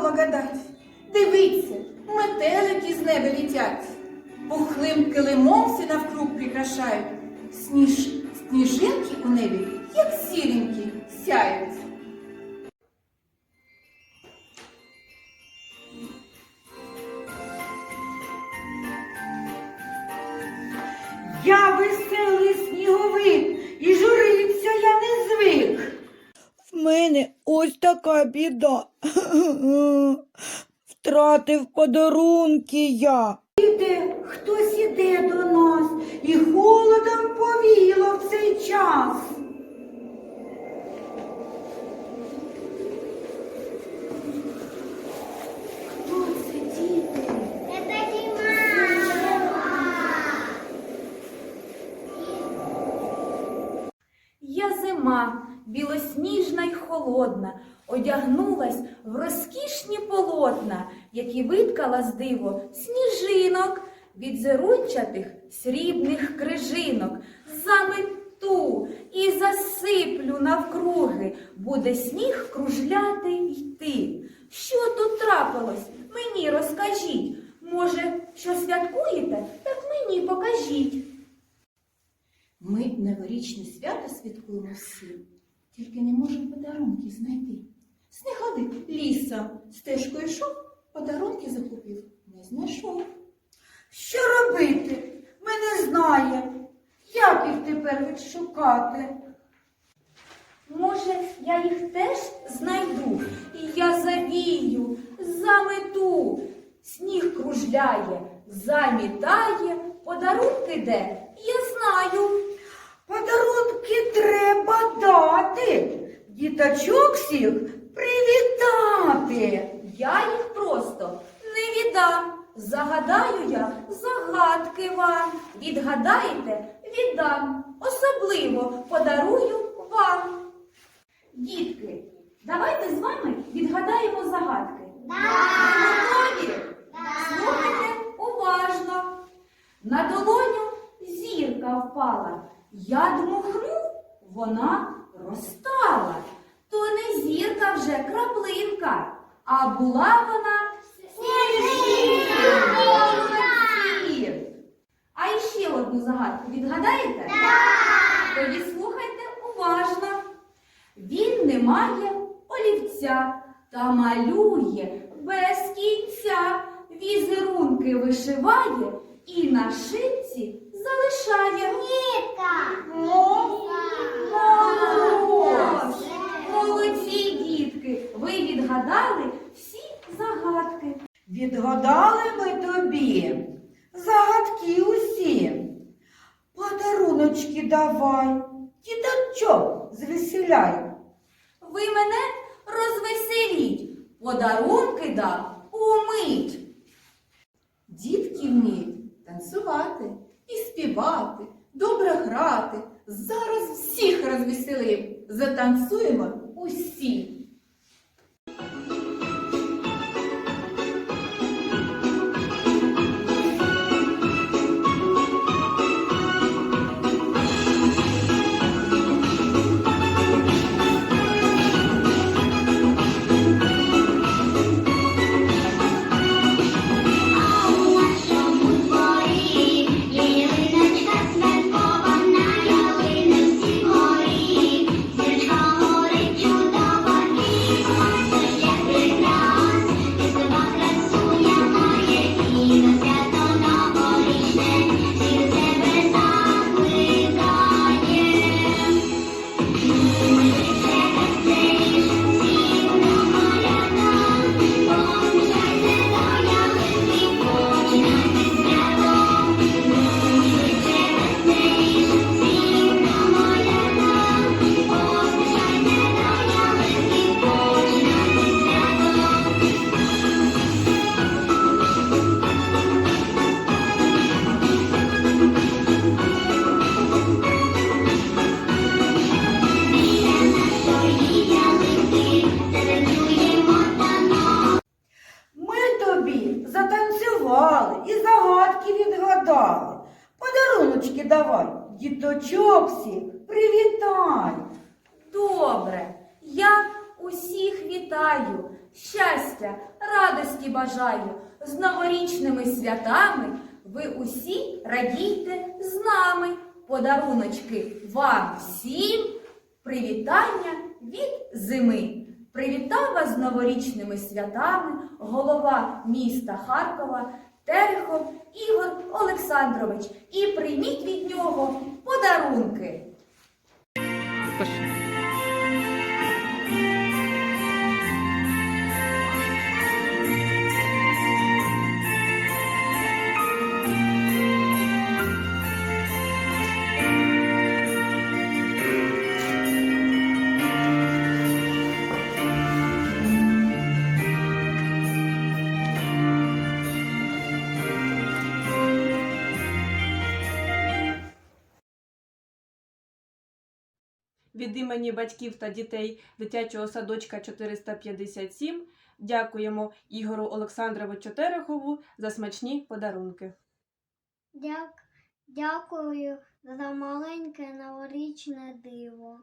Благодать. Дивіться, метелики з неба літять, пухлим килимом всі навкруг прикрашають. Сніж... Сніжинки у небі, як сіренькі, сяють. Я висока. Мене ось така біда. Втратив подарунки я. Іде, хтось іде до нас, і холодом повіяло в цей час. Хто це діти? Я зима, білосніжна й холодна, одягнулась в розкішні полотна, які виткала з диво сніжинок від зерунчатих срібних крижинок. Замету і засиплю навкруги, буде сніг кружляти йти. Що тут трапилось? Мені розкажіть. Може, що святкуєте, так мені покажіть. Ми новорічне свято святкуємо всі, тільки не можемо подарунки знайти. Снеговик лісом стежкою йшов, подарунки закупив, не знайшов. Що робити? Ми не знає. Як їх тепер відшукати? Може, я їх теж знайду, і я завію, замету. Сніг кружляє, замітає, подарунки де, я знаю. Подарунки треба дати. Діточок всіх привітати. Я їх просто не віддам. Загадаю я загадки вам. Відгадаєте, віддам. Особливо подарую вам. Дітки, давайте з вами відгадаємо загадки. Готові? Слухайте уважно. На долоню зірка впала. Я дмухну, вона розтала. То не зірка вже краплинка, а була вона. Молодці! А іще одну загадку відгадаєте? Так! Тоді слухайте уважно. Він не має олівця та малює без кінця. Візерунки вишиває і на шипці залишає. Молодці! Молодці, дітки! Ви відгадали всі загадки. Відгадали ми тобі загадки усі. Подаруночки давай, діточок звеселяй. Ви мене розвеселіть, подарунки дам умить. Дітки вміють танцювати і співати, добре грати. Зараз всіх розвеселим. Затанцюємо усі. Затанцювали і загадки відгадали. Подаруночки давай, діточок всіх привітай. Добре, я усіх вітаю, щастя, радості бажаю, з новорічними святами ви усі радійте з нами. Подаруночки вам всім. Привітання від зими. Привітав вас з новорічними святами голова міста Харкова Терехов Ігор Олександрович. І прийміть від нього подарунки. Від імені батьків та дітей дитячого садочка 457 дякуємо Ігору Олександровичу Терехову за смачні подарунки. Дяк... Дякую за маленьке новорічне диво.